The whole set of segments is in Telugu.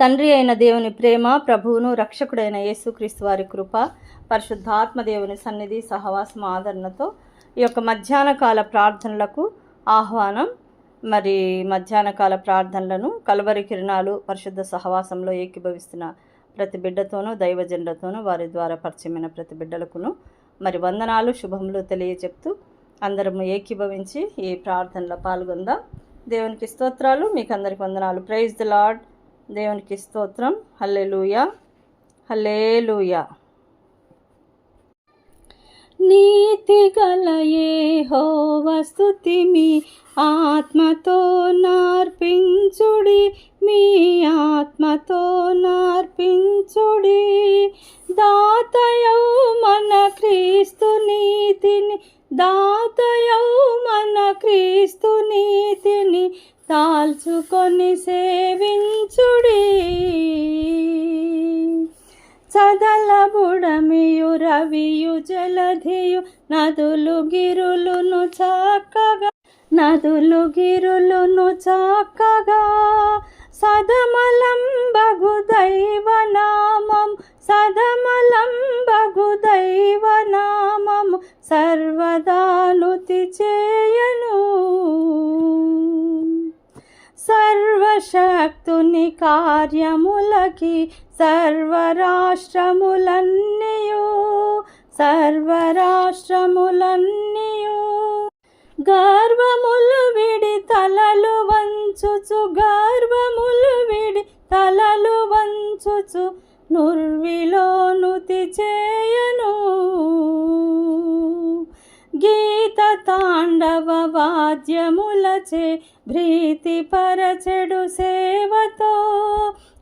తండ్రి అయిన దేవుని ప్రేమ ప్రభువును రక్షకుడైన యేసుక్రీస్తు వారి కృప పరిశుద్ధాత్మ దేవుని సన్నిధి సహవాసం ఆదరణతో ఈ యొక్క మధ్యాహ్న కాల ప్రార్థనలకు ఆహ్వానం. మరి మధ్యాహ్న కాల ప్రార్థనలను కలవరి కిరణాలు పరిశుద్ధ సహవాసంలో ఏకీభవిస్తున్న ప్రతి బిడ్డతోనూ దైవజెండతోనూ వారి ద్వారా పరిచయమైన ప్రతి బిడ్డలకును మరి వందనాలు శుభములు తెలియజెప్తూ అందరము ఏకీభవించి ఈ ప్రార్థనలో పాల్గొందాం. దేవునికి స్తోత్రాలు. మీకు అందరికి వందనాలు. Praise the Lord. దేవునికి స్తోత్రం. హల్లెలూయ. హల్లేలూయా. నీతి గలయే హో వస్తుతి మీ ఆత్మతో నార్పించుడి. మీ ఆత్మతో నార్పించుడి. దాతయౌ మన క్రీస్తు నీతిని దాతయౌ మన క్రీస్తు నీతిని తాల్చుకొని సేవించుడి. రవియు జలధియు నదులు గిరులును చక్కగా నదులు గిరులును చక్కగా సదమలం బగు దైవనామం సదమలం బగు దైవనామం సర్వదానుతి చేయను. సర్వశక్తుని కార్యములకి సర్వరాష్ట్రములన్నయు సర్వరాష్ట్రములన్నయు. గర్వములు విడి తలలు వంచుచు గర్వములు విడి తలలు వంచుచు నుర్విలోనుతి చేయను గీత తాండవ వాద్యములచే భ్రీతి పరచెడు సేవతో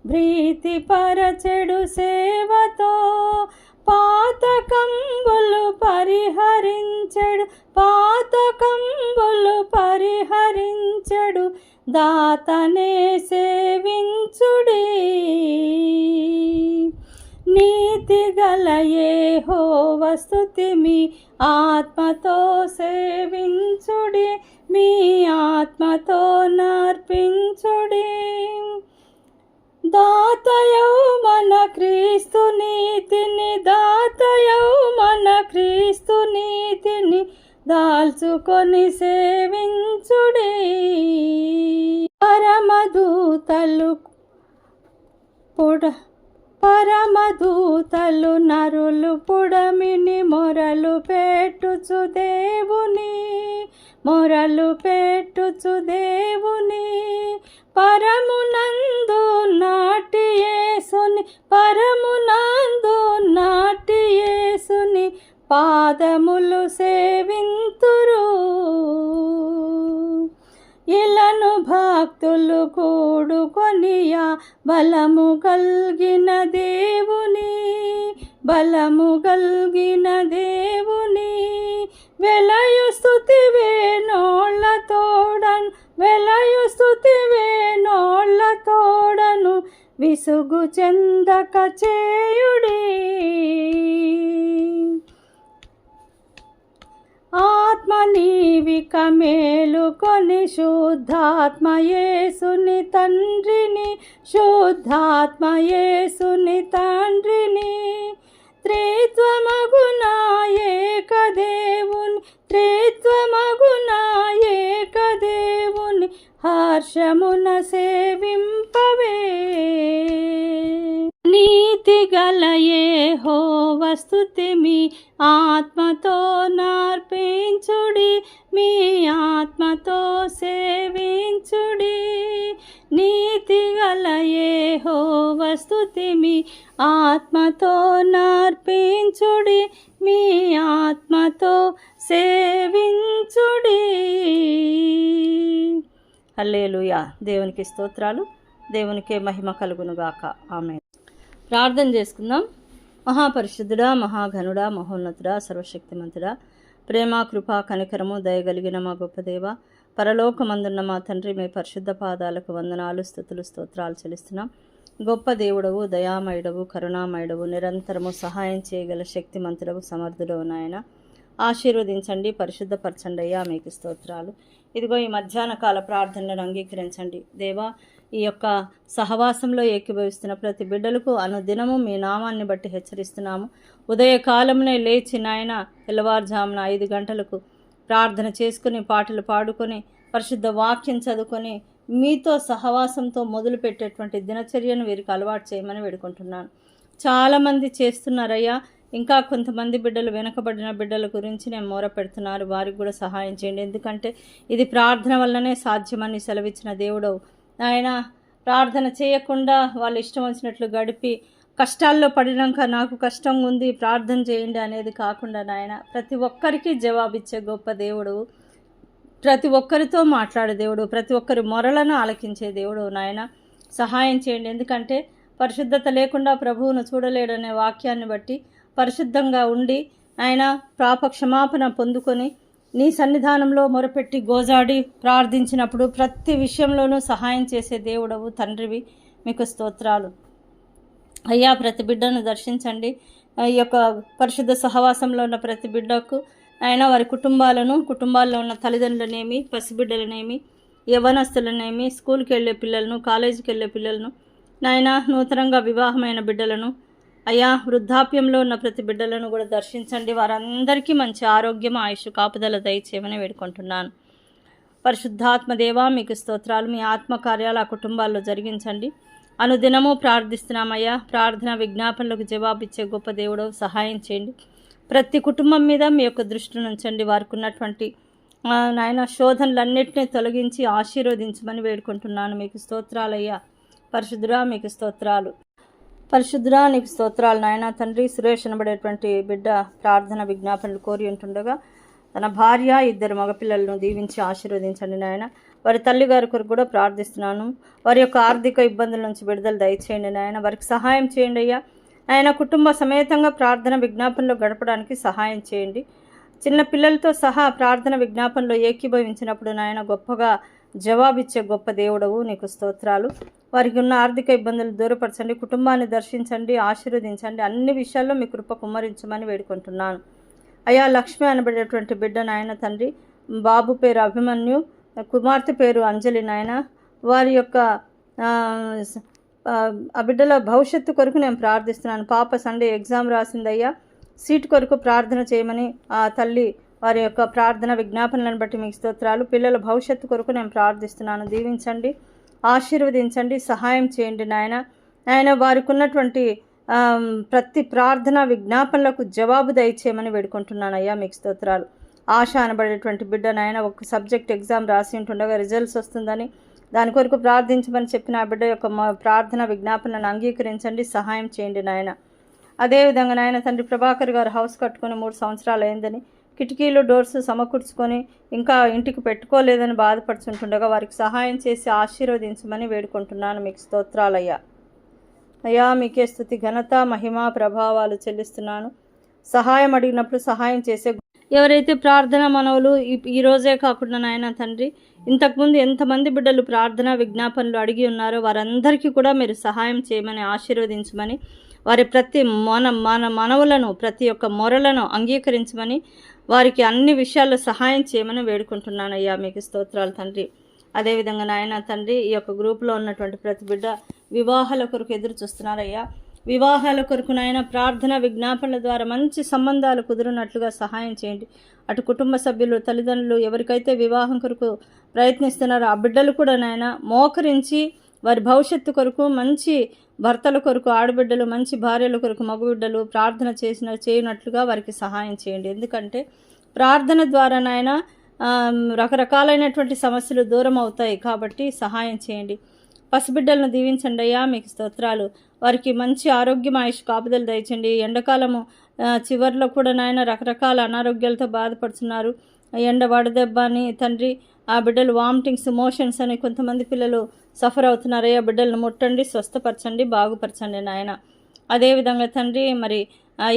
భ్రీతి పరచెడు సేవతో పాతకంబులు పరిహరించెడు పాతకంబులు పరిహరించెడు దాతనే సేవించుడి. నీతి గలయే హో స్తుతి మీ ఆత్మతో సేవించుడి మీ ఆత్మతో నర్పించుడి. దాతయౌ మన క్రీస్తు నీతిని దాతయౌ మన క్రీస్తు నీతిని దాల్చుకొని సేవించుడి. పరమదూతలు పుడ పరమదూతలు నరులు పుడమిని మొరలు పెట్టుచు దేవుని మొరలు పెట్టుచు దేవుని. పరమునందు నాటి యేసుని పరమునందు నాటి యేసుని పాదములు సే భక్తులు కూడుకొనియా బలము కలిగిన దేవుని బలము కలిగిన దేవుని. వెలయు స్థుతి వేణోళ్ళ తోడను వెలయు స్థుతి వేణోళ్ళ తోడను విసుగు చెందక చేయుడి. ఆత్మ నీవిక మేలుకొని శుద్ధాత్మయేసుని తండ్రిని శుద్ధాత్మయేసుని తండ్రిని. త్రిత్వమగునా ఏకదేవుని త్రిత్వమగునా ఏకదేవుని హర్షమున సేవింపవే. నీతి గల యెహోవ స్తుతి మీ ఆత్మతో సేవించుడి మీ ఆత్మతో సేవించుడి. నీతి గలయే హో వస్తుతి మీ ఆత్మతో నర్పించుడి మీ ఆత్మతో సేవించుడి. అల్లేలుయా దేవునికి స్తోత్రాలు. దేవునికే మహిమ కలుగునుగాక. ఆమె ప్రార్థన చేసుకుందాం. మహాపరిశుద్ధుడా మహాఘనుడా మహోన్నతుడా సర్వశక్తిమంతుడా ప్రేమ కృప కనికరము దయగలిగిన మా గొప్పదేవ పరలోకమందున్న మా తండ్రి మీ పరిశుద్ధ పాదాలకు వందనాలు స్థుతులు స్తోత్రాలు చెల్లిస్తున్నాం. గొప్ప దేవుడవు దయామయుడవు కరుణామయుడవు నిరంతరము సహాయం చేయగల శక్తిమంతుడవు సమర్థుడవు నాయన. ఆశీర్వదించండి పరిశుద్ధపరచండి అయ్యా మీకు స్తోత్రాలు. ఇదిగో ఈ మధ్యాహ్న కాల ప్రార్థనలను అంగీకరించండి. దేవా ఈ యొక్క సహవాసంలో ఏకీభవిస్తున్న ప్రతి బిడ్డలకు అనుదినము మీ నామాన్ని బట్టి హెచ్చరిస్తున్నాము. ఉదయకాలమునే లేచి నాయన తెల్లవారుజామున ఐదు గంటలకు ప్రార్థన చేసుకుని పాటలు పాడుకొని పరిశుద్ధ వాక్యం చదువుకొని మీతో సహవాసంతో మొదలుపెట్టేటువంటి దినచర్యను వీరికి అలవాటు చేయమని వేడుకుంటున్నాను. చాలామంది చేస్తున్నారయ్యా ఇంకా కొంతమంది బిడ్డలు వెనకబడిన బిడ్డల గురించి నేను మూర పెడుతున్నారు వారికి కూడా సహాయం చేయండి. ఎందుకంటే ఇది ప్రార్థన వల్లనే సాధ్యమని సెలవిచ్చిన దేవుడవు ఆయన ప్రార్థన చేయకుండా వాళ్ళు ఇష్టం వచ్చినట్లు గడిపి కష్టాల్లో పడినాక నాకు కష్టం ఉంది ప్రార్థన చేయండి అనేది కాకుండా నాయన ప్రతి ఒక్కరికి జవాబిచ్చే గొప్ప దేవుడు ప్రతి ఒక్కరితో మాట్లాడే దేవుడు ప్రతి ఒక్కరి మొరలను ఆలకించే దేవుడు నాయన. సహాయం చేయండి. ఎందుకంటే పరిశుద్ధత లేకుండా ప్రభువును చూడలేడనే వాక్యాన్ని బట్టి పరిశుద్ధంగా ఉండి ఆయన పాప క్షమాపణ పొందుకొని నీ సన్నిధానంలో మొరపెట్టి గోజాడి ప్రార్థించినప్పుడు ప్రతి విషయంలోనూ సహాయం చేసే దేవుడవు తండ్రివి. మీకు స్తోత్రాలు. అయ్యా ప్రతి బిడ్డను దర్శించండి. ఈ యొక్క పరిశుద్ధ సహవాసంలో ఉన్న ప్రతి బిడ్డకు ఆయన వారి కుటుంబాలను కుటుంబాల్లో ఉన్న తల్లిదండ్రులనేమి పసిబిడ్డలనేమి యవనస్తులనేమి స్కూల్కి వెళ్ళే పిల్లలను కాలేజీకి వెళ్ళే పిల్లలను నాయన నూతనంగా వివాహమైన బిడ్డలను అయ్యా వృద్ధాప్యంలో ఉన్న ప్రతి బిడ్డలను కూడా దర్శించండి. వారందరికీ మంచి ఆరోగ్యం ఆయుష్ కాపుదల దయచేయమని వేడుకుంటున్నాను. పరిశుద్ధాత్మదేవా మీకు స్తోత్రాలు మీ ఆత్మకార్యాలు ఆ కుటుంబాల్లో జరిగించండి. అనుదినము ప్రార్థిస్తున్నామయ్యా. ప్రార్థన విజ్ఞాపనలకు జవాబిచ్చే గొప్ప దేవుడు సహాయం చేయండి. ప్రతి కుటుంబం మీద మీ యొక్క దృష్టిని ఉంచండి. వారికి ఉన్నటువంటి నాయన శోధనలన్నింటినీ తొలగించి ఆశీర్వదించమని వేడుకుంటున్నాను. మీకు స్తోత్రాలయ్యా. పరిశుద్ధురా మీకు స్తోత్రాలు. పరిశుద్ధురా నీకు స్తోత్రాలు నాయన. తండ్రి సురేష్ అనబడేటువంటి బిడ్డ ప్రార్థన విజ్ఞాపనలు కోరి ఉంటుండగా తన భార్య ఇద్దరు మగపిల్లలను దీవించి ఆశీర్వదించండి నాయన. వారి తల్లిగారి కొరకు కూడా ప్రార్థిస్తున్నాను. వారి యొక్క ఆర్థిక ఇబ్బందుల నుంచి విడుదల దయచేయండి నాయన. వారికి సహాయం చేయండి అయ్యా. ఆయన కుటుంబ సమేతంగా ప్రార్థన విజ్ఞాపనలో గడపడానికి సహాయం చేయండి. చిన్న పిల్లలతో సహా ప్రార్థన విజ్ఞాపనలో ఏకీభవించినప్పుడు నాయన గొప్పగా జవాబిచ్చే గొప్ప దేవుడవు నీకు స్తోత్రాలు. వారికి ఉన్న ఆర్థిక ఇబ్బందులు దూరపరచండి కుటుంబాన్ని దర్శించండి ఆశీర్వదించండి. అన్ని విషయాల్లో మీ కృప కుమ్మరించమని వేడుకుంటున్నాను. అయ్యా లక్ష్మి అనబడేటువంటి బిడ్డ నాయన తండ్రి బాబు పేరు అభిమన్యు కుమార్తె పేరు అంజలి నాయన. వారి యొక్క ఆ, ఆ బిడ్డల భవిష్యత్తు కొరకు నేను ప్రార్థిస్తున్నాను. పాప సండే ఎగ్జామ్ రాసిందయ్యా. సీట్ కొరకు ప్రార్థన చేయమని ఆ తల్లి వారి యొక్క ప్రార్థన విజ్ఞాపనలను బట్టి మీకు స్తోత్రాలు. పిల్లల భవిష్యత్తు కొరకు నేను ప్రార్థిస్తున్నాను. దీవించండి ఆశీర్వదించండి సహాయం చేయండి నాయన. ఆయన వారికి ఉన్నటువంటి ప్రతి ప్రార్థన విజ్ఞాపనలకు జవాబు దయచేయమని వేడుకుంటున్నాను అయ్యా మీకు స్తోత్రాలు. ఆశ అనబడేటువంటి బిడ్డ నాయన ఒక సబ్జెక్ట్ ఎగ్జామ్ రాసి ఉంటుండగా రిజల్ట్స్ వస్తుందని దాని కొరకు ప్రార్థించమని చెప్పిన ఆ బిడ్డ యొక్క ప్రార్థన విజ్ఞాపనను అంగీకరించండి సహాయం చేయండి నాయన. అదేవిధంగా నాయన తండ్రి ప్రభాకర్ గారు హౌస్ కట్టుకుని మూడు సంవత్సరాలు అయిందని కిటికీలు డోర్స్ సమకూర్చుకొని ఇంకా ఇంటికి పెట్టుకోలేదని బాధపడుచుంటుండగా వారికి సహాయం చేసి ఆశీర్వదించమని వేడుకుంటున్నాను మీకు స్తోత్రాలయ్యా. అయ్యా మీకే స్థుతి ఘనత మహిమ ప్రభావాలు చెల్లిస్తున్నాను. సహాయం అడిగినప్పుడు సహాయం చేసే ఎవరైతే ప్రార్థన మనవులు ఈ- ఈ రోజే కాకుండా నాయన తండ్రి ఇంతకుముందు ఎంతమంది బిడ్డలు ప్రార్థన విజ్ఞాపనలు అడిగి ఉన్నారో వారందరికీ కూడా మీరు సహాయం చేయమని ఆశీర్వదించమని వారి ప్రతి మన మన మనవులను ప్రతి ఒక్క మొరలను అంగీకరించమని వారికి అన్ని విషయాల్లో సహాయం చేయమని వేడుకుంటున్నాను అయ్యా మీకు స్తోత్రాలు తండ్రి. అదేవిధంగా నాయన తండ్రి ఈ యొక్క గ్రూప్లో ఉన్నటువంటి ప్రతి బిడ్డ వివాహాల కొరకు ఎదురు చూస్తున్నారయ్యా. వివాహాల కొరకు నాయన ప్రార్థన విజ్ఞాపనల ద్వారా మంచి సంబంధాలు కుదిరినట్లుగా సహాయం చేయండి. అటు కుటుంబ సభ్యులు తల్లిదండ్రులు ఎవరికైతే వివాహం కొరకు ప్రయత్నిస్తున్నారో ఆ బిడ్డలు కూడా నాయన మోకరించి వారి భవిష్యత్తు కొరకు మంచి భర్తల కొరకు ఆడబిడ్డలు మంచి భార్యల కొరకు మగబిడ్డలు ప్రార్థన చేసిన చేయనట్లుగా వారికి సహాయం చేయండి. ఎందుకంటే ప్రార్థన ద్వారా నాయన రకరకాలైనటువంటి సమస్యలు దూరం అవుతాయి. కాబట్టి సహాయం చేయండి. పసిబిడ్డలను దీవించండి అయ్యా మీకు స్తోత్రాలు. వారికి మంచి ఆరోగ్యం ఆయుష్ కాపుదలు దయచండి. ఎండాకాలము చివరిలో చివర్లో కూడా నాయన రకరకాల అనారోగ్యాలతో బాధపడుతున్నారు. ఎండ వడదెబ్బ అని తండ్రి ఆ బిడ్డలు వామిటింగ్స్ మోషన్స్ అని కొంతమంది పిల్లలు సఫర్ అవుతున్నారయ్యా బిడ్డలను ముట్టండి స్వస్థపరచండి బాగుపరచండి నాయన. అదేవిధంగా తండ్రి మరి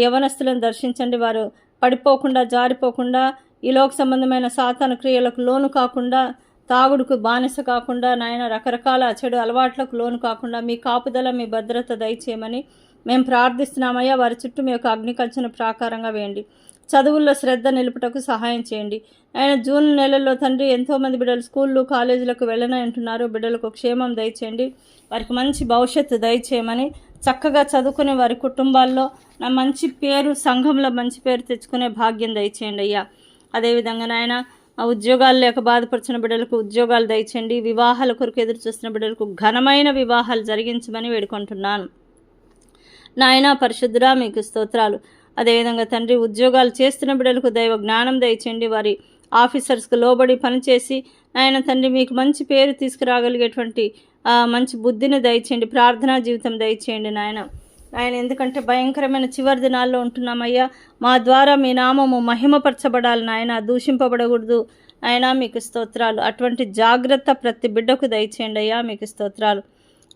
యవనస్తులను దర్శించండి. వారు పడిపోకుండా జారిపోకుండా ఈ లోక సంబంధమైన సాతాను క్రియలకు లోను కాకుండా తాగుడుకు బానిస కాకుండా నాయన రకరకాల చెడు అలవాట్లకు లోను కాకుండా మీ కాపుదల మీ భద్రత దయచేయమని మేము ప్రార్థిస్తున్నామయ్యా. వారి చుట్టూ మీ యొక్క అగ్నికంచన ప్రాకారంగా వేయండి. చదువుల్లో శ్రద్ధ నిలుపుటకు సహాయం చేయండి. ఆయన జూన్ నెలలో తండ్రి ఎంతోమంది బిడ్డలు స్కూళ్ళు కాలేజీలకు వెళ్ళని అంటున్నారు బిడ్డలకు క్షేమం దయచేయండి. వారికి మంచి భవిష్యత్తు దయచేయమని చక్కగా చదువుకునే వారి కుటుంబాల్లో నా మంచి పేరు సంఘంలో మంచి పేరు తెచ్చుకునే భాగ్యం దయచేయండి అయ్యా. అదేవిధంగా నాయన ఆ ఉద్యోగాలు లేక బాధపడుతున్న బిడ్డలకు ఉద్యోగాలు దయచేయండి. వివాహాల కొరకు ఎదురు చూస్తున్న బిడ్డలకు ఘనమైన వివాహాలు జరిగించమని వేడుకుంటున్నాను. నాయన పరిశుద్ధురా మీకు స్తోత్రాలు. అదేవిధంగా తండ్రి ఉద్యోగాలు చేస్తున్న బిడ్డలకు దైవ జ్ఞానం దయచేయండి. వారి ఆఫీసర్స్కి లోబడి పనిచేసి ఆయన తండ్రి మీకు మంచి పేరు తీసుకురాగలిగేటువంటి మంచి బుద్ధిని దయచేయండి. ప్రార్థనా జీవితం దయచేయండి నాయన. ఆయన ఎందుకంటే భయంకరమైన చివరి దినాల్లో ఉంటున్నామయ్యా. మా ద్వారా మీ నామము మహిమపరచబడాలి నాయన. దూషింపబడకూడదు. ఆయన మీకు స్తోత్రాలు. అటువంటి జాగ్రత్త ప్రతి బిడ్డకు దయచేయండి అయ్యా. మీకు స్తోత్రాలు.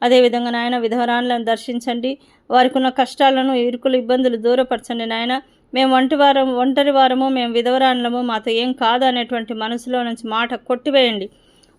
అదేవిధంగా నాయన విధవరాన్లను దర్శించండి. వారికి ఉన్న కష్టాలను ఇరుకులు ఇబ్బందులు దూరపరచండి నాయన. మేము ఒంటి వారం ఒంటరి వారము మేము విధవరాన్లము మాతో ఏం కాదు అనేటువంటి మనసులో నుంచి మాట కొట్టివేయండి.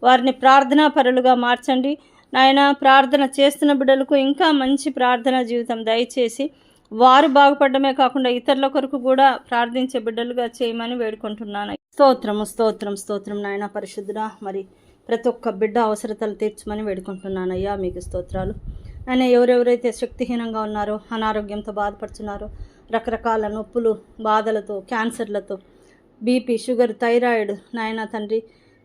వారిని ప్రార్థనా పరులుగా మార్చండి. నాయన ప్రార్థన చేస్తున్న బిడ్డలకు ఇంకా మంచి ప్రార్థనా జీవితం దయచేసి వారు బాగుపడమే కాకుండా ఇతరుల కొరకు కూడా ప్రార్థించే బిడ్డలుగా చేయమని వేడుకుంటున్నాను. స్తోత్రము స్తోత్రం స్తోత్రం నాయన పరిశుద్ధుడా. మరి ప్రతి ఒక్క బిడ్డ అవసరతలు తీర్చమని వేడుకుంటున్నాను అయ్యా మీకు స్తోత్రాలు. ఆయన ఎవరెవరైతే శక్తిహీనంగా ఉన్నారో అనారోగ్యంతో బాధపడుతున్నారో రకరకాల నొప్పులు బాధలతో క్యాన్సర్లతో బీపీ షుగర్ థైరాయిడ్ నాయన తండ్రి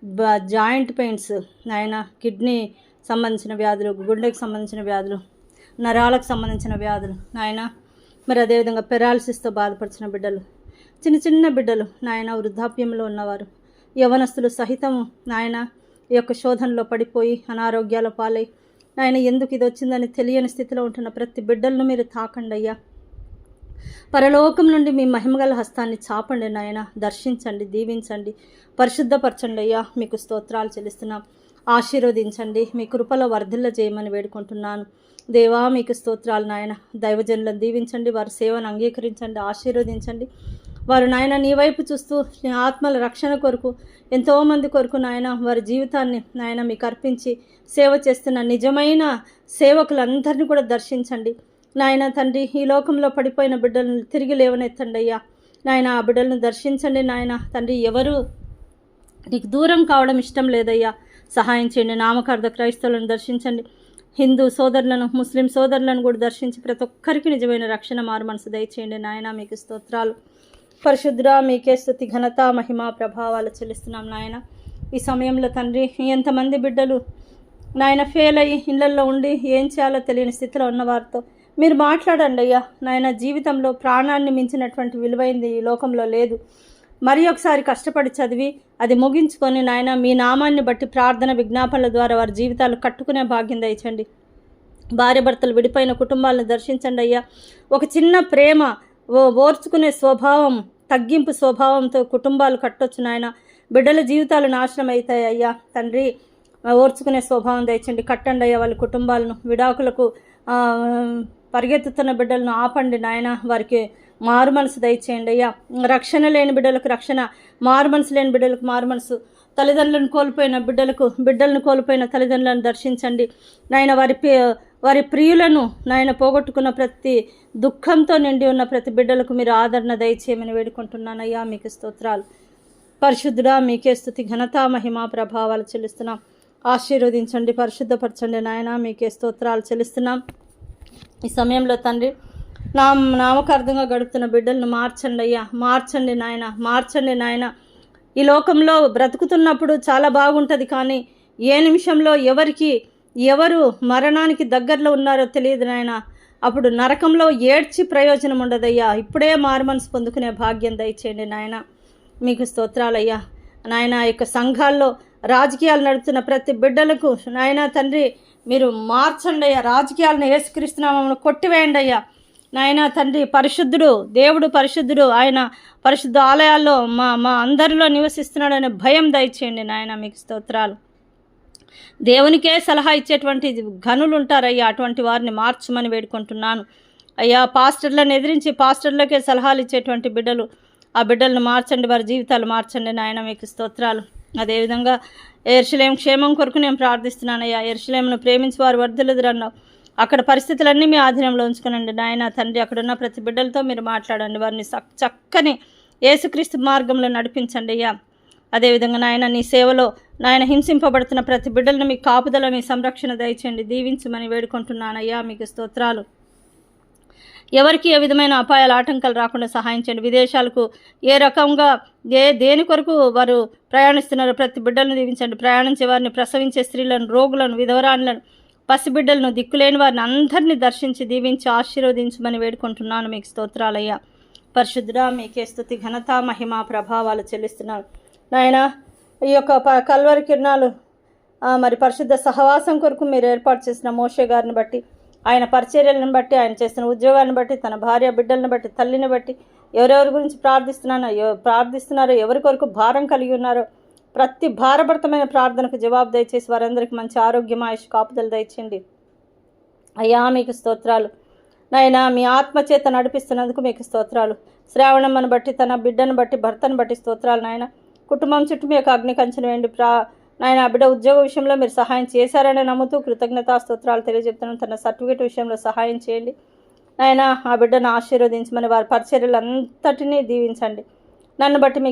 బ- జాయింట్ పెయిన్స్ నాయన కిడ్నీ సంబంధించిన వ్యాధులు గుండెకు సంబంధించిన వ్యాధులు నరాలకు సంబంధించిన వ్యాధులు నాయన మరి అదేవిధంగా పెరాలసిస్తో బాధపడుతున్న బిడ్డలు చిన్న చిన్న బిడ్డలు నాయన వృద్ధాప్యంలో ఉన్నవారు యవనస్తులు సహితం నాయన ఈ యొక్క శోధనలో పడిపోయి అనారోగ్యాల పాలై నాయన ఎందుకు ఇది వచ్చిందని తెలియని స్థితిలో ఉంటున్న ప్రతి బిడ్డలను మీరు తాకండి అయ్యా. పరలోకం నుండి మీ మహిమగల హస్తాన్ని చాపండి నాయన దర్శించండి దీవించండి పరిశుద్ధపరచండి అయ్యా. మీకు స్తోత్రాలు చెల్లిస్తున్నాం. ఆశీర్వదించండి మీ కృపలో వర్ధిల్ల చేయమని వేడుకుంటున్నాను. దేవా మీకు స్తోత్రాలు నాయన. దైవజనులను దీవించండి వారి సేవను అంగీకరించండి ఆశీర్వదించండి. వారు నాయన నీ వైపు చూస్తూ నీ ఆత్మల రక్షణ కొరకు ఎంతోమంది కొరకు నాయన వారి జీవితాన్ని నాయన మీకు అర్పించి సేవ చేస్తున్న నిజమైన సేవకులందరినీ కూడా దర్శించండి. నాయన తండ్రి ఈ లోకంలో పడిపోయిన బిడ్డలను తిరిగి లేవనెత్తండి అయ్యా. నాయన ఆ బిడ్డలను దర్శించండి నాయన. తండ్రి ఎవరు నీకు దూరం కావడం ఇష్టం లేదయ్యా. సహాయం చేయండి నామకార్థ క్రైస్తవులను దర్శించండి. హిందూ సోదరులను ముస్లిం సోదరులను కూడా దర్శించి ప్రతి ఒక్కరికి నిజమైన రక్షణ మారు మనసు దయచేయండి. నాయన మీకు స్తోత్రాలు. పరిశుద్ర మీకే స్థుతి ఘనత మహిమ ప్రభావాలు చెల్లిస్తున్నాం నాయన. ఈ సమయంలో తండ్రి ఎంతమంది బిడ్డలు నాయన ఫెయిల్ అయ్యి ఇళ్ళల్లో ఉండి ఏం చేయాలో తెలియని స్థితిలో ఉన్నవారితో మీరు మాట్లాడండి అయ్యా. నాయన జీవితంలో ప్రాణాన్ని మించినటువంటి విలువైంది ఈ లోకంలో లేదు. మరి ఒకసారి కష్టపడి చదివి అది ముగించుకొని నాయన మీ నామాన్ని బట్టి ప్రార్థన విజ్ఞాపనల ద్వారా వారి జీవితాలు కట్టుకునే భాగ్యం దయచండి. భార్య భర్తలు విడిపోయిన కుటుంబాలను దర్శించండి అయ్యా. ఒక చిన్న ప్రేమ ఓ ఓర్చుకునే స్వభావం తగ్గింపు స్వభావంతో కుటుంబాలు కట్టొచ్చు నాయన. బిడ్డల జీవితాలు నాశనం అవుతాయి అయ్యా తండ్రి ఓర్చుకునే స్వభావం దయచండి. కట్టండి అయ్యా వాళ్ళ కుటుంబాలను. విడాకులకు పరిగెత్తుతున్న బిడ్డలను ఆపండి నాయన. వారికి మారు మనసు దయచేయండి అయ్యా. రక్షణ లేని బిడ్డలకు రక్షణ మారు మనసు లేని బిడ్డలకు మారు మనసు. తల్లిదండ్రులను కోల్పోయిన బిడ్డలకు బిడ్డలను కోల్పోయిన తల్లిదండ్రులను దర్శించండి. నాయన వారి వారి ప్రియులను నాయన పోగొట్టుకున్న ప్రతి దుఃఖంతో నిండి ఉన్న ప్రతి బిడ్డలకు మీరు ఆదరణ దయచేయమని వేడుకుంటున్నానయ్యా. మీకు స్తోత్రాలు. పరిశుద్ధుడా మీకే స్థుతి ఘనత మహిమ ప్రభావాలు చెల్లిస్తున్నాం. ఆశీర్వదించండి పరిశుద్ధపరచండి నాయన మీకే స్తోత్రాలు చెల్లిస్తున్నాం. ఈ సమయంలో తండ్రి నా నామకార్థంగా గడుపుతున్న బిడ్డలను మార్చండి అయ్యా. మార్చండి నాయన మార్చండి నాయన. ఈ లోకంలో బ్రతుకుతున్నప్పుడు చాలా బాగుంటుంది కానీ ఏ నిమిషంలో ఎవరికి ఎవరు మరణానికి దగ్గరలో ఉన్నారో తెలియదు నాయన. అప్పుడు నరకంలో ఏడ్చి ప్రయోజనం ఉండదయ్యా. ఇప్పుడే మారుమనసు పొందుకునే భాగ్యం దయచేయండి నాయన. మీకు స్తోత్రాలయ్యా. నాయన యొక్క సంఘాల్లో రాజకీయాలు నడుపుతున్న ప్రతి బిడ్డలకు నాయన తండ్రి మీరు మార్చండి అయ్యా. రాజకీయాలను ఏసుక్రీస్తున్నామని కొట్టివేయండి అయ్యా. నాయన తండ్రి పరిశుద్ధుడు దేవుడు పరిశుద్ధుడు ఆయన పరిశుద్ధ ఆలయాల్లో మా మా అందరిలో నివసిస్తున్నాడనే భయం దయచేయండి నాయన. మీకు స్తోత్రాలు. దేవునికే సలహా ఇచ్చేటువంటి ఘనులు ఉంటారయ్యా అటువంటి వారిని మార్చమని వేడుకుంటున్నాను. అయ్యా పాస్టర్లను ఎదిరించి పాస్టర్లకే సలహాలు ఇచ్చేటువంటి బిడ్డలు ఆ బిడ్డలను మార్చండి వారి జీవితాలు మార్చండి నాయన మీకు స్తోత్రాలు. అదేవిధంగా ఎర్షలేం క్షేమం కొరకు నేను ప్రార్థిస్తున్నానయ్యా. ఎర్షలేమును ప్రేమించి వారు వర్ధలుదురన్నావు అక్కడ పరిస్థితులన్నీ మీ ఆధీనంలో ఉంచుకునండి నాయన. తండ్రి అక్కడ ఉన్న ప్రతి బిడ్డలతో మీరు మాట్లాడండి. వారిని చక్కని యేసుక్రీస్తు మార్గంలో నడిపించండి అయ్యా. అదేవిధంగా నాయన నీ సేవలో నాయన హింసింపబడుతున్న ప్రతి బిడ్డలను మీ కాపుదల మీ సంరక్షణ దయచేయండి. దీవించమని వేడుకుంటున్నానయ్యా మీకు స్తోత్రాలు. ఎవరికి ఏ విధమైన అపాయాలు ఆటంకాలు రాకుండా సహాయం చేయండి. విదేశాలకు ఏ రకంగా ఏ దేని కొరకు వారు ప్రయాణిస్తున్నారో ప్రతి బిడ్డలను దీవించండి. ప్రయాణించే వారిని ప్రసవించే స్త్రీలను రోగులను విధవరాణులను పసిబిడ్డలను దిక్కులేని వారిని అందరినీ దర్శించి దీవించి ఆశీర్వదించమని వేడుకుంటున్నాను. మీకు స్తోత్రాలయ్యా. పరిశుద్ధుడా మీకే స్థుతి ఘనత మహిమ ప్రభావాలు చెల్లిస్తున్నాను. నాయనా ఈ యొక్క ప కల్వరి కిరణాలు మరి పరిశుద్ధ సహవాసం కొరకు మీరు ఏర్పాటు చేసిన మోషే గారిని బట్టి ఆయన పరిచర్యలను బట్టి ఆయన చేసిన ఉద్యోగాన్ని బట్టి తన భార్య బిడ్డలను బట్టి తల్లిని బట్టి ఎవరెవరి గురించి ప్రార్థిస్తున్నానో ప్రార్థిస్తున్నారో ఎవరి కొరకు భారం కలిగి ఉన్నారో ప్రతి భారభరితమైన ప్రార్థనకు జవాబు దయచేసి వారందరికీ మంచి ఆరోగ్యం ఆయుష్ కాపుదలు దయచేయండి. అయ్యా మీకు స్తోత్రాలు. నాయన మీ ఆత్మచేత నడిపిస్తున్నందుకు మీకు స్తోత్రాలు. శ్రావణమ్మను బట్టి తన బిడ్డను బట్టి భర్తను బట్టి స్తోత్రాలు నాయన. కుటుంబం చుట్టూ మీ యొక్క అగ్ని కంచెను వేయండి. ప్రా నాయన ఆ బిడ్డ ఉద్యోగ విషయంలో మీరు సహాయం చేశారని నమ్ముతూ కృతజ్ఞతా స్తోత్రాలు తెలియజెప్తున్నాను. తన సర్టిఫికేట్ విషయంలో సహాయం చేయండి. నాయన ఆ బిడ్డను ఆశీర్వదించమని వారి పరిచర్యలు అంతటినీ దీవించండి. నన్ను బట్టి మీకు